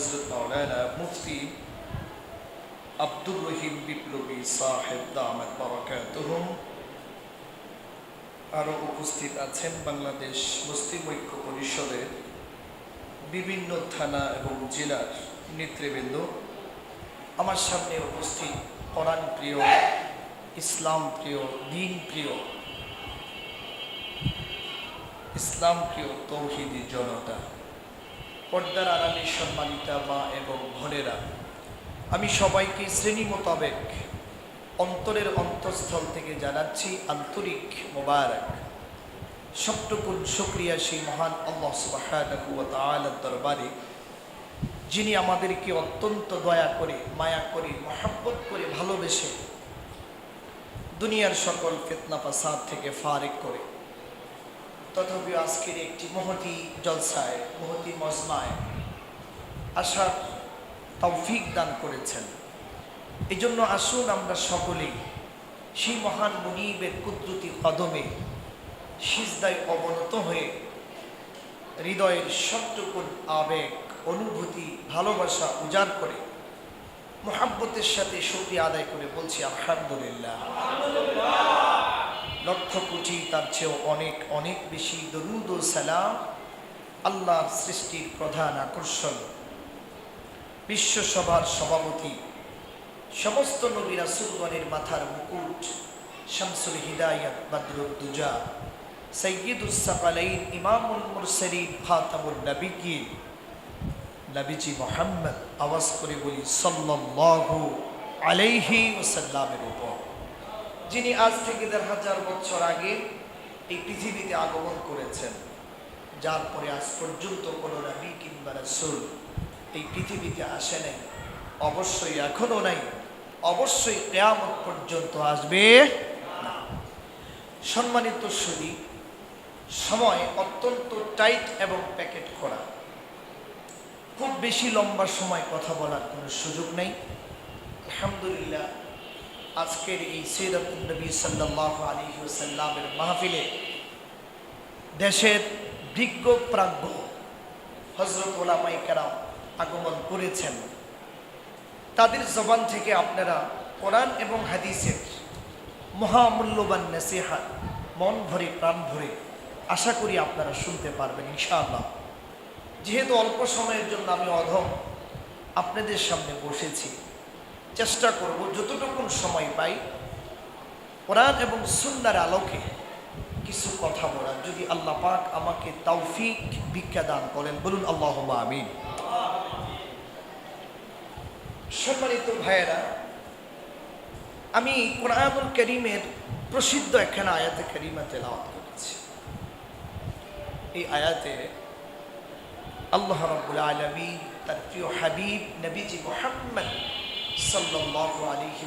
হজরত মাওলানা মুফতি আব্দুর রহিম বিপ্লবী সাহেব দামাত বারাকাতুহুম। আরও উপস্থিত আছেন বাংলাদেশ মুসলিম ঐক্য পরিষদের বিভিন্ন থানা এবং জেলার নেতৃবৃন্দ। আমার সামনে উপস্থিত কোরআন প্রিয়, ইসলাম প্রিয়, দিন প্রিয়, ইসলাম প্রিয় তৌহিদি জনতা। পর্দার আড়ালে সম্মানিতা মা এবং বোনেরা, আমি সবাইকে শ্রেণি মোতাবেক অন্তরের অন্তঃস্থল থেকে জানাচ্ছি আন্তরিক মোবারক। সবটুকুন শুক্রিয়া সেই মহান আল্লাহ ওয়া দরবারে, যিনি আমাদেরকে অত্যন্ত দয়া করে, মায়া করে, মহাব্বত করে ভালোবেসে দুনিয়ার সকল ফিতনা ফাসাদ থেকে ফারেক করে তথাপি আজকের একটি মহতি জলসায়, মহতি মজমায় আসার তৌফিক দান করেছেন। এই জন্য আসুন আমরা সকলেই সেই মহান মনিবের কুদরতি কদমে সিজদায় অবনত হয়ে হৃদয়ের সবটুকুন আবেগ, অনুভূতি, ভালোবাসা উজাড় করে মোহাব্বতের সাথে শুক্রিয়া আদায় করে বলছি, আলহামদুলিল্লাহ। লক্ষ কোটি তার চেয়েও অনেক অনেক বেশি দরুদ ও সালাম আল্লাহর সৃষ্টির প্রধান আকর্ষণ। বিশ্বসভার সভাপতি, সমস্ত নবী রাসুলগণের মাথার মুকুট, শামসুল হিদায়াত বাদরুদ্দুজা সৈয়দুস সাকালাইন, ইমামুল মুরসালিন খাতামুল নবিগিন নবীজি মোহাম্মদ আওয়াজ করে বলি, সাল্লাল্লাহু আলাইহি ওয়াসাল্লামের উপর। যিনি আজ থেকে দেড় হাজার বছর আগে এই পৃথিবীতে আগমন করেছেন, যার পরে আজ পর্যন্ত কোনো নবী কিংবা রাসূল এই পৃথিবীতে আসে নাই, অবশ্যই এখনও নাই, অবশ্যই কেয়ামত পর্যন্ত আসবে। সম্মানিত সুদী সময় অত্যন্ত টাইট এবং প্যাকেট করা খুব বেশি লম্বা সময় কথা বলার কোনো সুযোগ নেই আলহামদুলিল্লাহ আজকের এই সৈয়দুল নবী সাল্লাহ আলী সাল্লামের মাহফিলে দেশের বিজ্ঞ প্রাজ্ঞ হজরত ওলামাই আগমন করেছেন। তাদের জবান থেকে আপনারা কোরআন এবং হাদিসের মহামূল্যবান নেসিহাত মন ভরে, প্রাণ ভরে আশা করি আপনারা শুনতে পারবেন ইনশাআল্লাহ। যেহেতু অল্প সময়ের জন্য আমি অধম আপনাদের সামনে বসেছি চেষ্টা করব যতটুকুন সময় পাই কোরআন এবং সুন্নার আলোকে কিছু কথা বলার। যদি আল্লাহ পাক আমাকে তৌফিক, ভিক্ষা দান করেন, বলুন আল্লাহ আমিন। সম্মানিত ভাইয়েরা, আমি কোরআনুল করিমের প্রসিদ্ধ একখানা আয়াতে করিমা তেলাওয়াত করেছি। এই আয়াতে আল্লাহ রব্বুল আলমী তার প্রিয় হাবিব নবীজি মোহাম্মদ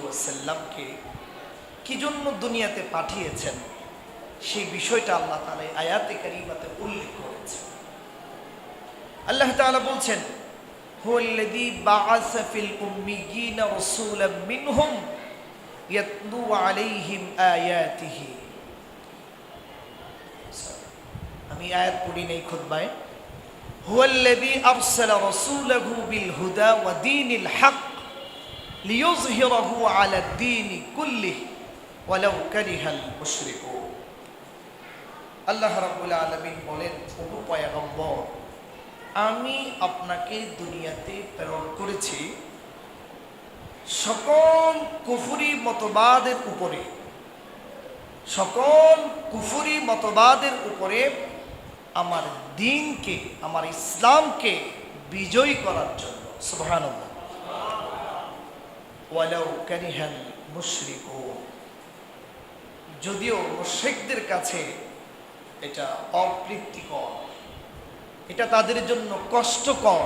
ওয়াসাল্লামকে কি জন্য দুনিয়াতে পাঠিয়েছেন? সেই বিষয়টা আল্লাহ এই আয়াতে কারিমাতে উল্লেখ করেছেন আল্লাহ তালা বলছেন দীনিল বলেন আমি আপনাকে দুনিয়াতে প্রেরণ করেছি সকল কুফুরি মতবাদের উপরে। সকল কুফুরি মতবাদের উপরে আমার দিনকে, আমার ইসলামকে বিজয়ী করার জন্য, সুবহানাল্লাহ। ওয়ালাউ কারিহাল মুশরিকুন যদিও মুশরিকদের কাছে এটা অপ্রীতিকর, এটা তাদের জন্য কষ্টকর,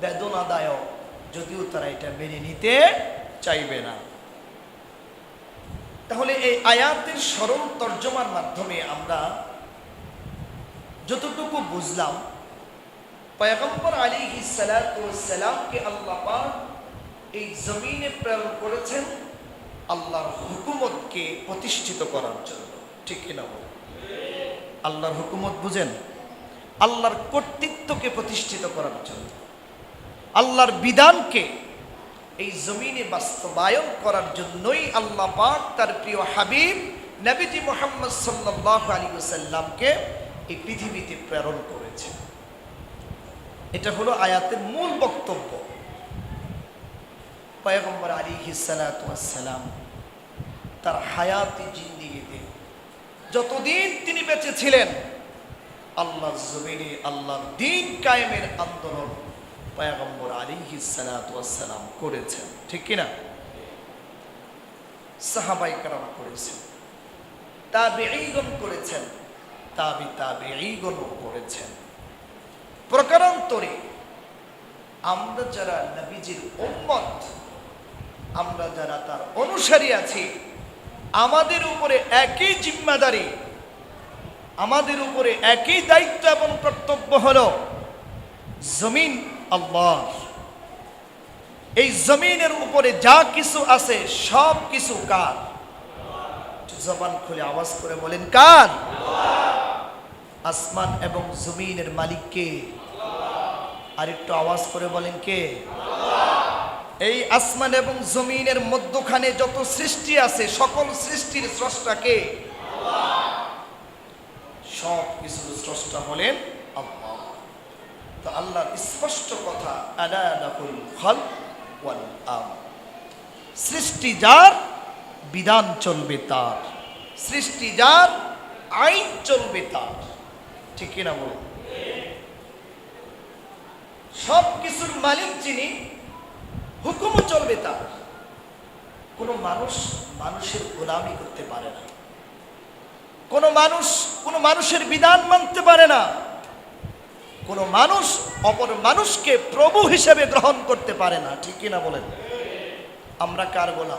বেদনাদায়ক, যদিও তারা এটা মেনে নিতে চাইবে না। তাহলে এই আয়াতের সরল তর্জমার মাধ্যমে আমরা যতটুকু বুঝলাম, পয়গম্বর আলী সালামকে আল্লাহ পাক এই জমিনে প্রেরণ করেছেন আল্লাহর হুকুমতকে প্রতিষ্ঠিত করার জন্য। ঠিক কিনা আল্লাহর হুকুমত বুঝেন? আল্লাহর কর্তৃত্বকে প্রতিষ্ঠিত করার জন্য। আল্লাহর বিধানকে এই জমিনে বাস্তবায়ন করার জন্যই আল্লাহ পাক তার প্রিয় হাবিব নবীজি মোহাম্মদ সাল্লাহ আলী সাল্লামকে এই পৃথিবীতে প্রেরণ করেছে এটা হলো আয়াতের মূল বক্তব্য। পয়গম্বর আলী হিসালাম তার হায়াতি জিন্দিগিতে যতদিন তিনি বেঁচে ছিলেন আল্লাহ জমিনে আল্লাহর দিন কায়েমের আন্দোলন পয়গম্বর আলী হিসালাম করেছেন, ঠিক কিনা? সাহাবাই কারণ করেছেন তা তাবেঈগণ করেছেন, তাবি তাবেঈগণও করেছেন। প্রকারান্তরে আমরা যারা নবীজির উম্মত আমরা যারা তার অনুসারী আছি, আমাদের উপরে একই জিম্মাদারি, আমাদের উপরে একই দায়িত্ব এবং কর্তব্য হলো জমিন আল্লাহ। এই জমিনের উপরে যা কিছু আছে, সব কিছু কার? জবান খুলে আওয়াজ করে বলেন, কার? আসমান এবং জমিনের মালিক কে আর একটু আওয়াজ করে বলেন, কে? এই আসমান এবং জমিনের মধ্যখানে যত সৃষ্টি আছে, সকল সৃষ্টির স্রষ্টাকে সব কিছুর স্রষ্টা হলেন আল্লাহ। তো আল্লাহর স্পষ্ট কথা সৃষ্টি যার, বিধান চলবে তার। সৃষ্টি যার, আইন চলবে তার। ঠিক কিনা বলুন? সব কিছুর মালিক যিনি হুকুমও চলবে তার কোনো মানুষ মানুষের গোলামি করতে পারে না। কোনো মানুষ কোনো মানুষের বিধান মানতে পারে না। কোনো মানুষ অপর মানুষকে প্রভু হিসেবে গ্রহণ করতে পারে না। ঠিক কিনা বলেন? আমরা কার গোলাম?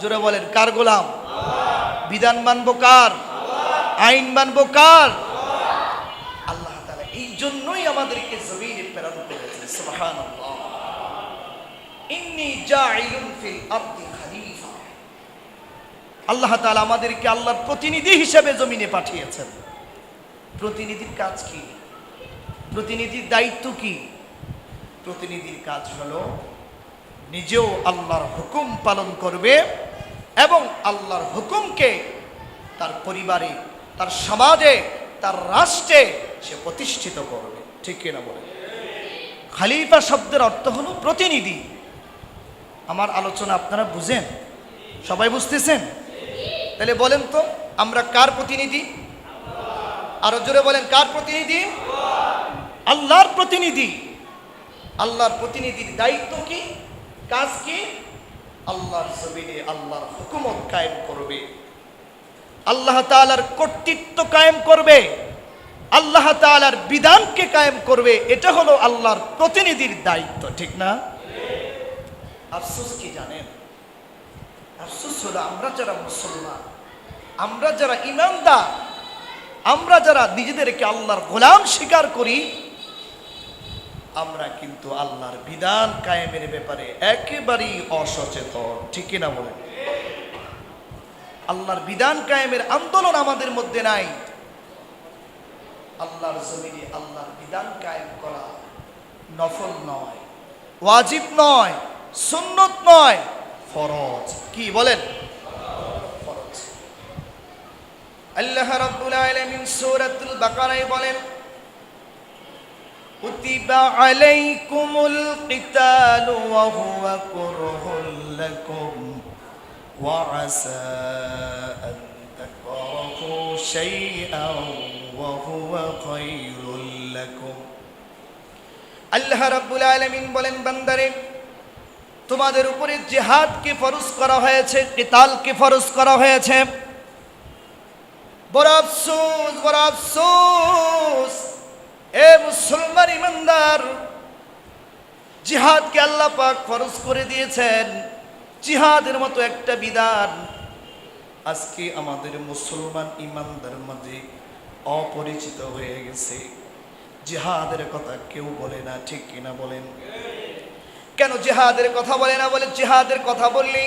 জোরে বলেন, কার গোলাম? বিধান মানবো কার? আইন মানবো কার? আল্লাহ তাআলা এই জন্যই আমাদেরকে জমিনে প্রেরণ করেছেন। ইন্নী ফিল আল্লাহ তাআলা আমাদেরকে আল্লাহর প্রতিনিধি হিসেবে জমিনে পাঠিয়েছেন। প্রতিনিধির কাজ কি? প্রতিনিধির দায়িত্ব কি? প্রতিনিধির কাজ হলো নিজেও আল্লাহর হুকুম পালন করবে এবং আল্লাহর হুকুমকে তার পরিবারে, তার সমাজে, তার রাষ্ট্রে সে প্রতিষ্ঠিত করবে। ঠিক কিনা বলে খালিফা শব্দের অর্থ হলো প্রতিনিধি। আমার আলোচনা আপনারা বুঝেন? সবাই বুঝতেছেন? তাহলে বলেন তো, আমরা কার প্রতিনিধি? আরও জোরে বলেন, কার প্রতিনিধি? আল্লাহর প্রতিনিধি। আল্লাহর প্রতিনিধির দায়িত্ব কি? কাজ কি? আল্লাহর জমিনে আল্লাহর হুকুমত কায়েম করবে। আল্লাহ তাআলার কর্তৃত্ব কায়েম করবে। আল্লাহ তাআলার বিধানকে কায়েম করবে। এটা হলো আল্লাহর প্রতিনিধির দায়িত্ব, ঠিক না? আফসোস কি জানেন? আফসোস হলো আমরা যারা মুসলমান, আমরা যারা ইমানদার, আমরা যারা নিজেদেরকে আল্লাহর গোলাম স্বীকার করি, আমরা কিন্তু আল্লাহর বিধান কায়েমের ব্যাপারে একেবারেই অসচেতন, ঠিক না বলে আল্লাহর বিধান কায়েমের আন্দোলন আমাদের মধ্যে নাই। আল্লাহর জমিনে আল্লাহর বিধান কায়েম করা নফল নয়, ওয়াজিব নয়। সুন্নত নয় ফরজ কি বলেন ফরজ আল্লাহ রাব্বুল আলামিন সূরাতুল বাকারায় বলেন كتب عليكم القتال وهو كره لكم وعسى أن تكرهوا شيئا وهو خير لكم আল্লাহ রাব্বুল আলামিন বলেন বান্দারে তোমাদের উপরে জিহাদকে ফরজ করা হয়েছে, কিতালকে ফরজ করা হয়েছে। বড় আফসোস বড় আফসোস। এ মুসলমান ইমানদার, জিহাদকে আল্লাহ পাক ফরজ করে দিয়েছেন। জিহাদের মতো একটা বিধান। আজকে আমাদের মুসলমান ইমানদার মাঝে অপরিচিত হয়ে গেছে। জিহাদের কথা কেউ বলে না, ঠিক কিনা বলেন? কেন জিহাদের কথা বলে না বলে জেহাদের কথা বললে?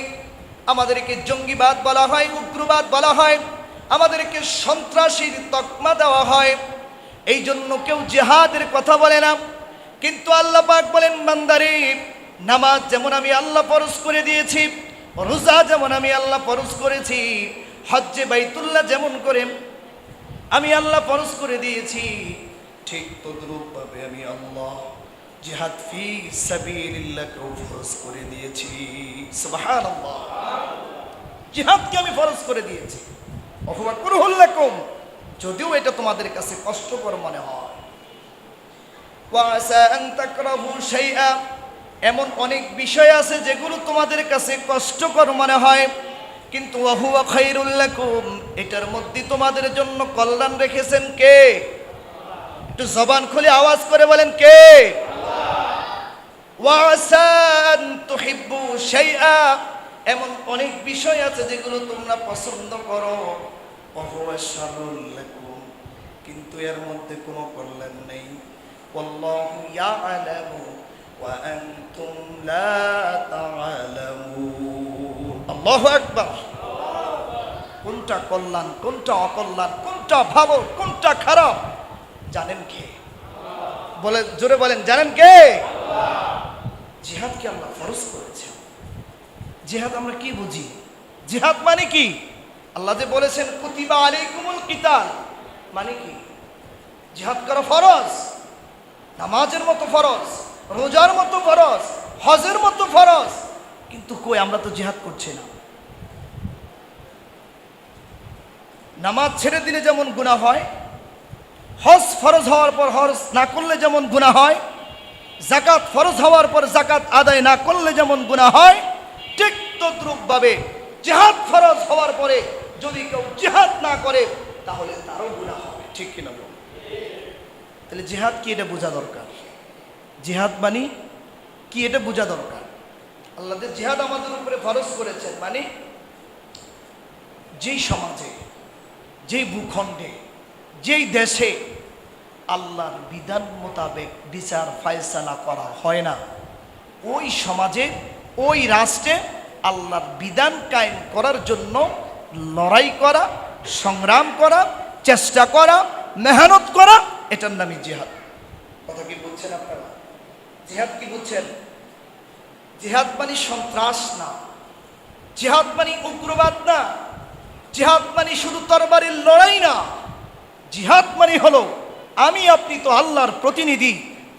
আমাদেরকে জঙ্গিবাদ বলা হয়, উগ্রবাদ বলা হয়, আমাদেরকে সন্ত্রাসীর তকমা দেওয়া হয়। এই জন্য কেউ জেহাদের কথা বলে না। কিন্তু আল্লাহ পাক বলেন, বান্দারে, নামাজ যেমন আমি আল্লাহ পরশ করে দিয়েছি, রোজা যেমন আমি আল্লাহ পরশ করেছি, হজ্জে বাইতুল্লাহ যেমন করে আমি আল্লাহ পরশ করে দিয়েছি, ঠিক তদ্রূপ ভাবে আমি আল্লাহ জিহাদ ফি সাবিলিল্লাহকেও ফরজ করে দিয়েছি। সুবহানাল্লাহ। জিহাদকে আমি ফরজ করে দিয়েছি। অথবা কুরহুল্লাকুম যদিও এটা তোমাদের কাছে কষ্টকর মনে হয়। ওয়াসা আন তাকরাহু শাইআ, এমন অনেক বিষয় আছে যেগুলো তোমাদের কাছে কষ্টকর মনে হয়, কিন্তু ওয়াহুয়া খাইরুল লাকুম, এটার মধ্যে তোমাদের জন্য কল্যাণ রেখেছেন কে? একটু জবান খুলে আওয়াজ করে বলেন কে? এমন অনেক বিষয় আছে যেগুলো তোমরা পছন্দ করো। কিন্তু এর মধ্যে কোনো কল্যাণ নেই। কোনটা কল্যাণ, কোনটা অকল্যাণ, কোনটা ভালো, কোনটা খারাপ, জানেন কে? বলে, জোরে বলেন, জানেন কে? জিহাদকে আল্লাহ ফরজ করেছেন। জেহাদ আমরা কি বুঝি? জেহাদ মানে কি? আল্লাহ যে বলেছেন, কুতিবা আলাইকুমুল কিতাল। মানে কি? জেহাদ করা ফরজ? নামাজের মতো ফরজ? রোজার মতো ফরজ? হজের মতো ফরজ? কিন্তু কই আমরা তো জেহাদ করছি না। নামাজ ছেড়ে দিলে যেমন গুনাহ হয়, হজ ফরজ হওয়ার পর হজ না করলে যেমন গুনাহ হয় জাকাত ফরজ হওয়ার পর জাকাত আদায় না করলে যেমন গুনাহ হয়, ঠিক তদ্রুপভাবে জেহাদ ফরজ হওয়ার পরে যদি কেউ জেহাদ না করে, তাহলে তারও গুনাহ হবে। ঠিক কিনা বলুন? তাহলে জেহাদ কি এটা বোঝা দরকার? জেহাদ মানে কি এটা বোঝা দরকার? আল্লাহ জেহাদ আমাদের উপরে ফরজ করেছেন মানে যেই সমাজে, যেই ভূখণ্ডে, যেই দেশে আল্লাহর বিধান মোতাবেক বিচার ফায়সালা করা হয় না। ওই সমাজে, ওই রাষ্ট্রে আল্লাহর বিধান কায়েম করার জন্য লড়াই করা, সংগ্রাম করা, চেষ্টা করা, মেহনত করা, এটার নামই জেহাদ। কথা কি বলছেন আপনারা? জেহাদ কি বুঝছেন? জিহাদ মানে সন্ত্রাস না। জিহাদ মানে উগ্রবাদ না। জিহাদ মানে শুধু তরবারির লড়াই না। জিহাদ মানে হলো আমি আপনি তো আল্লাহর প্রতিনিধি।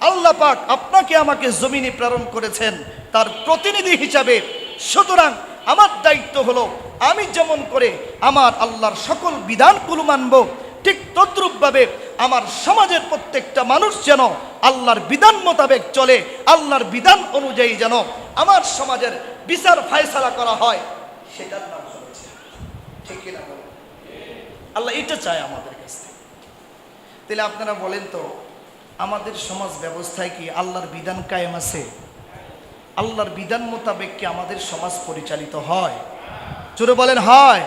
আল্লাহ পাক আপনাকে আমাকে জমিনে প্রেরণ করেছেন। তার প্রতিনিধি হিসাবে সুতরাং আমার দায়িত্ব হলো, আমি যেমন করে আমার আল্লাহর সকল বিধানগুলো মানব, ঠিক তদ্রূপভাবে আমার সমাজের প্রত্যেকটা মানুষ যেন আল্লাহর বিধান মোতাবেক চলে, আল্লাহর বিধান অনুযায়ী যেন আমার সমাজের বিচার ফায়সালা করা হয়। সেটার নাম ঠিক আল্লাহ এটা চায় আমাদের কাছ তাহলে আপনারা বলেন তো, আমাদের সমাজ ব্যবস্থায় কি আল্লাহর বিধান কায়েম আছে? আল্লাহর বিধান মোতাবেক কি আমাদের সমাজ পরিচালিত হয়? জোরে বলেন, হয়।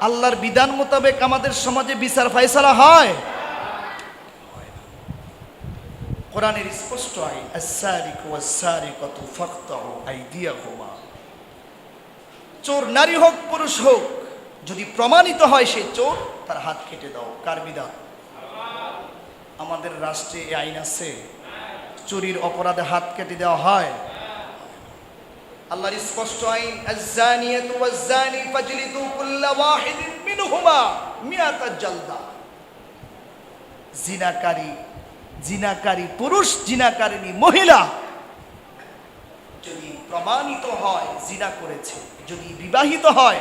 আল্লাহর বিধান মোতাবেক আমাদের সমাজে বিচার ফায়সালা হয়? কোরআনের স্পষ্ট আইদিয়াহুমা। চোর নারী হোক, পুরুষ হোক, যদি প্রমাণিত হয় সে চোর, তার হাত কেটে দাও। কার বিধান? আমাদের রাষ্ট্রে এই আইন আছে। চুরির অপরাধে হাত কেটে দেওয়া হয়। আল্লাহর স্পষ্ট আইন, আজ-জানিয়াতু ওয়াজ-জানি ফাজলিদু কুল্লা ওয়াহিদিন মিনহুমা মিয়াতা জালদা। জিনাকারী জিনাকারী পুরুষ জিনাকারিনী মহিলা যদি প্রমাণিত হয়, জিনা করেছে, যদি বিবাহিত হয়,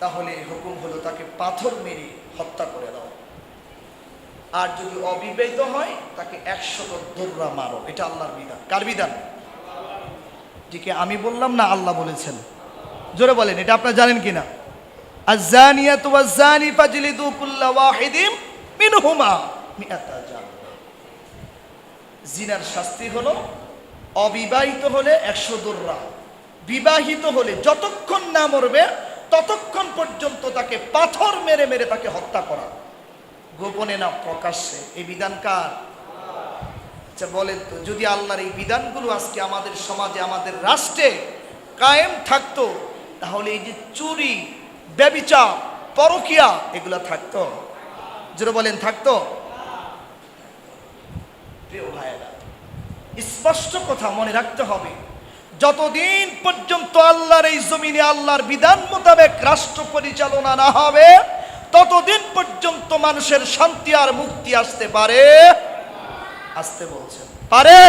তাহলে হুকুম হলো তাকে পাথর মেরে হত্যা করে দাও আর যদি অবিবাহিত হয়, তাকে একশত দোররা মারো। এটা আল্লাহর বিধান। কার বিধান? যেকে আমি বললাম না, আল্লাহ বলেছেন। জোরে বলেন, এটা আপনারা জানেন কিনা? জিনার শাস্তি হলো, অবিবাহিত হলে একশো দোররা। বিবাহিত হলে যতক্ষণ না মরবে, ততক্ষণ পর্যন্ত তাকে পাথর মেরে মেরে তাকে হত্যা করা। গোপনে না প্রকাশ্যে। এই বিধান কার? আচ্ছা বলেন তো, যদি আল্লাহর এই বিধানগুলো আজকে আমাদের সমাজে, আমাদের রাষ্ট্রে কায়েম থাকতো, তাহলে এই যে চুরি ব্যবিচা পরকিয়া, এগুলো থাকতো? যেটা বলেন, থাকতো? প্রিয় ভাইয়েরা, স্পষ্ট কথা মনে রাখতে হবে, যতদিন পর্যন্ত আল্লাহর এই জমিনে আল্লাহর বিধান মোতাবেক রাষ্ট্র পরিচালনা না হবে ততদিন পর্যন্ত মানুষের শান্তি আর মুক্তি আসতে পারে? আসতে বলছেন পারে?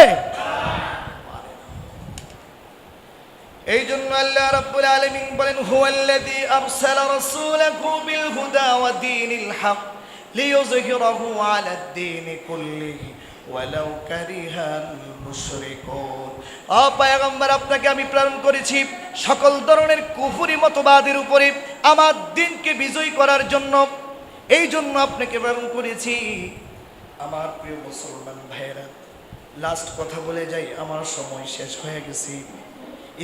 এই জন্য আল্লাহ রাব্বুল আলামিন বলেন, হুয়াল্লাযী আরসালা রাসূলাহু বিল হুদা ওয়া দীনিল হক লিইয়ুযহিরাহু কুল্লিহি। ওয়ালাউ কারিহাল মুশরিকুন। ও পয়গম্বর, আপনাকে আমি প্রেরণ করেছি সকল ধরনের কুফরি মতবাদের উপরে আমার দিনকে বিজয় করার জন্য। এই জন্য আপনাকে প্রেরণ করেছি। আমার প্রিয় মুসলমান ভাইয়েরা লাস্ট কথা বলে যাই, আমার সময় শেষ হয়ে গেছে।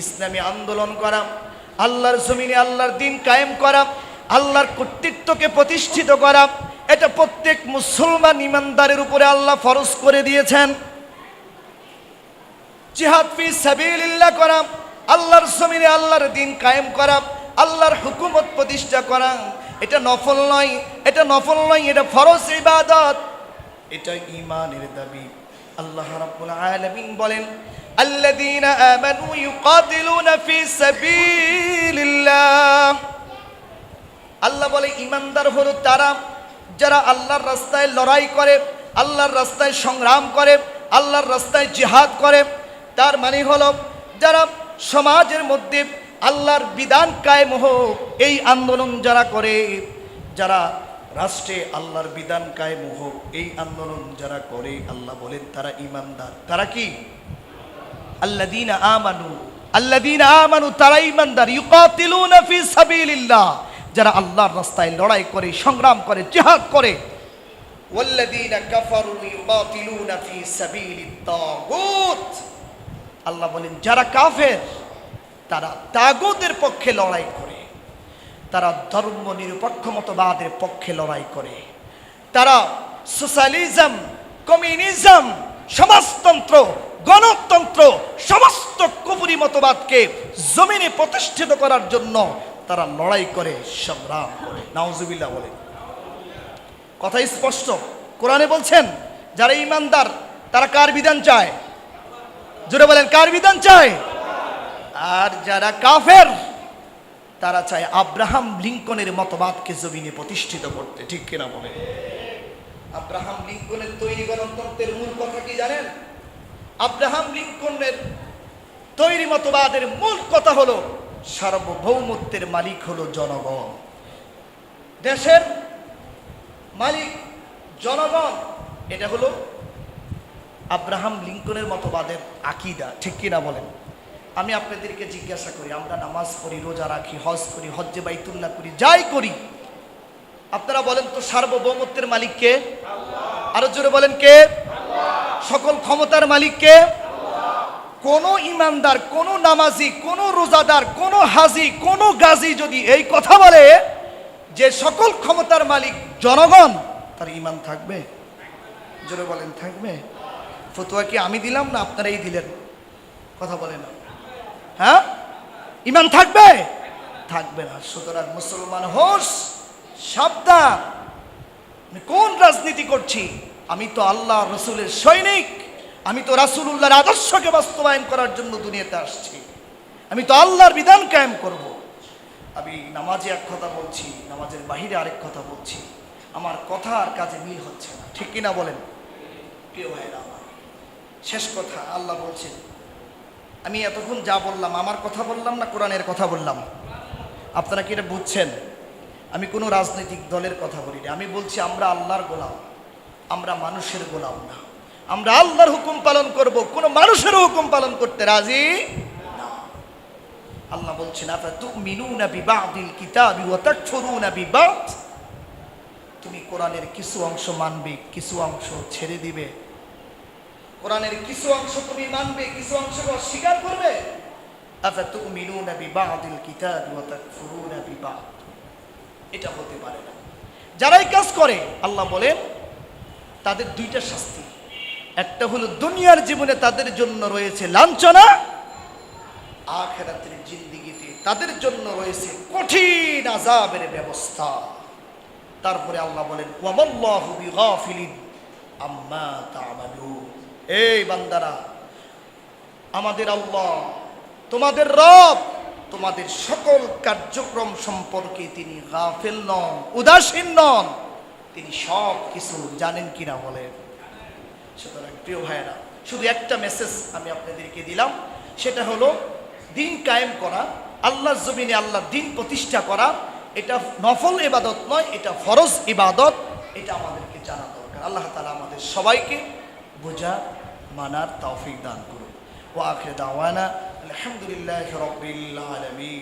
ইসলামী আন্দোলন করা, আল্লাহর জমিনে আল্লাহর দিন কায়েম করা, আল্লাহর কর্তৃত্বকে প্রতিষ্ঠিত করা এটা প্রত্যেক মুসলমান ইমানদারের উপরে আল্লাহ ফরজ করে দিয়েছেন। জিহাদ ফি সাবিলিল্লাহ করা আল্লাহর জমিনে আল্লাহর দিন কায়েম করা আল্লাহর হুকুমত প্রতিষ্ঠা করা এটা নফল নয়, এটা নফল নয়, এটা ফরজ ইবাদত। এটা ঈমানের দাবি। আল্লাহ রাব্বুল আলামিন বলেন, আল্লাযীনা আমানু ইউকাতিলুনা ফি সাবিলিল্লাহ। আল্লাহ বলে ইমানদার হলো তারা যারা আল্লাহর রাস্তায় লড়াই করে, আল্লাহর রাস্তায় সংগ্রাম করে, আল্লাহর রাস্তায় জিহাদ করে, তার মানে হলো যারা সমাজের মধ্যে আল্লাহর বিধান কায়েম হোক, এই আন্দোলন যারা করে, যারা রাষ্ট্রে আল্লাহর বিধান কায়েম হোক, এই আন্দোলন যারা করে, আল্লাহ বলেন তারা ইমানদার। তারা কি? আল্লাদিনা আমানু। আল্লাদিনা আমানু, তারা ইমানদার। ইউকাতিলুনা ফি সাবিলিল্লাহ। যারা আল্লাহর রাস্তায় লড়াই করে, সংগ্রাম করে, জিহাদ করে আল্লাহ বলেন, যারা কাফের, তারা তাগুতের পক্ষে লড়াই করে, তারা ধর্ম নিরপেক্ষ মতবাদের পক্ষে লড়াই করে, তারা সোশ্যালিজম, কমিউনিজম, সমাজতন্ত্র, গণতন্ত্র, সমস্ত কুপুরি মতবাদকে জমিনে প্রতিষ্ঠিত করার জন্য তারা লড়াই করে, সংগ্রাম করে। নাউজুবিল্লাহ বলে। কথা স্পষ্ট। কোরআনে বলছেন, যারা ইমানদার, তারা কার বিধান চায়? জোরে বলেন, কার বিধান চায়? আর যারা কাফের, তারা চায় আব্রাহাম লিঙ্কনের মতবাদকে জমিনে প্রতিষ্ঠিত করতে। ঠিক কিনা বলে আব্রাহাম লিঙ্কনের তৈরি গণতন্ত্রের মূল কথা কি জানেন? আব্রাহাম লিঙ্কনের তৈরি মতবাদের মূল কথা হলো সার্বভৌমত্বের মালিক হলো জনগণ। দেশের মালিক, জনগণ, এটা হলো আব্রাহাম লিঙ্কনের মতবাদের আকিদা। ঠিক কিনা বলেন? আমি আপনাদেরকে জিজ্ঞাসা করি, আমরা নামাজ পড়ি, রোজা রাখি, হজ করি, হজ্জে বাইতুল্লাহ করি, যাই করি, আপনারা বলেন তো সার্বভৌমত্বের মালিককে আরও জোরে বলেন কে? সকল ক্ষমতার মালিক কে? কোন ইমানদার, কোন নামাজি, কোন রোজাদার, কোন হাজি, কোন গাজী যদি এই কথা বলে যে সকল ক্ষমতার মালিক জনগণ, তার ইমান থাকবে? জোরে বলেন, থাকবে? ফতুয়া কি আমি দিলাম না আপনারাই দিলেন? কথা বলেন। হ্যাঁ? ইমান থাকবে? থাকবে না। সুতরাং মুসলমান হোস, সাবধান। কোন রাজনীতি করছি? আমি তো আল্লাহ রসুলের সৈনিক। আমি তো রাসুলুল্লাহর আদর্শকে বাস্তবায়ন করার জন্য দুনিয়াতে আসছি। আমি তো আল্লাহর বিধান কায়েম করব। আমি নামাজে এক কথা বলছি, নামাজের বাহিরে আরেক কথা বলছি। আমার কথা আর কাজে মিল হচ্ছে না। ঠিক কিনা বলেন? প্রিয় ভাইরা আমার, শেষ কথা আল্লাহ বলছেন, আমি এতক্ষণ যা বললাম, আমার কথা বললাম না কোরআনের কথা বললাম? আপনারা কি এটা বুঝছেন? আমি কোনো রাজনৈতিক দলের কথা বলি না আমি বলছি আমরা আল্লাহর গোলাম, আমরা মানুষের গোলাম না। আমরা আল্লাহর হুকুম পালন করব, কোনো মানুষের হুকুম পালন করতে রাজি আল্লাহ বলছেন তুমি কোরআনের কিছু অংশ মানবে, কিছু অংশ ছেড়ে দিবে। কোরআনের কিছু অংশ তুমি মানবে, কিছু অংশ অস্বীকার করবে। এটা হতে পারে না। যারাই কাজ করে, আল্লাহ বলেন, তাদের দুইটা শাস্তি। একটা হলো দুনিয়ার জীবনে তাদের জন্য রয়েছে লাঞ্ছনা, আখেরাতের জিন্দিগিতে তাদের জন্য রয়েছে কঠিন আজাবের ব্যবস্থা। তারপরে আল্লাহ বলেন আম্মা এই বান্দারা, আমাদের আল্লাহ, তোমাদের রব, তোমাদের সকল কার্যক্রম সম্পর্কে তিনি গাফেল নন, উদাসীন নন। তিনি সব কিছু জানেন কিনা বলেন। সুতরাং প্রিয় ভাইয়েরা, শুধু একটা মেসেজ আমি আপনাদেরকে দিলাম, সেটা হলো দিন কায়েম করা আল্লাহ জমিনে আল্লাহ দিন প্রতিষ্ঠা করা, এটা নফল ইবাদত নয়, এটা ফরজ ইবাদত, এটা আমাদেরকে জানা দরকার। আল্লাহ তালা আমাদের সবাইকে বোঝা, মানার তৌফিক দান করুন। ও আখরে দাওয়ানা, আলহামদুলিল্লাহ রবিল আলমী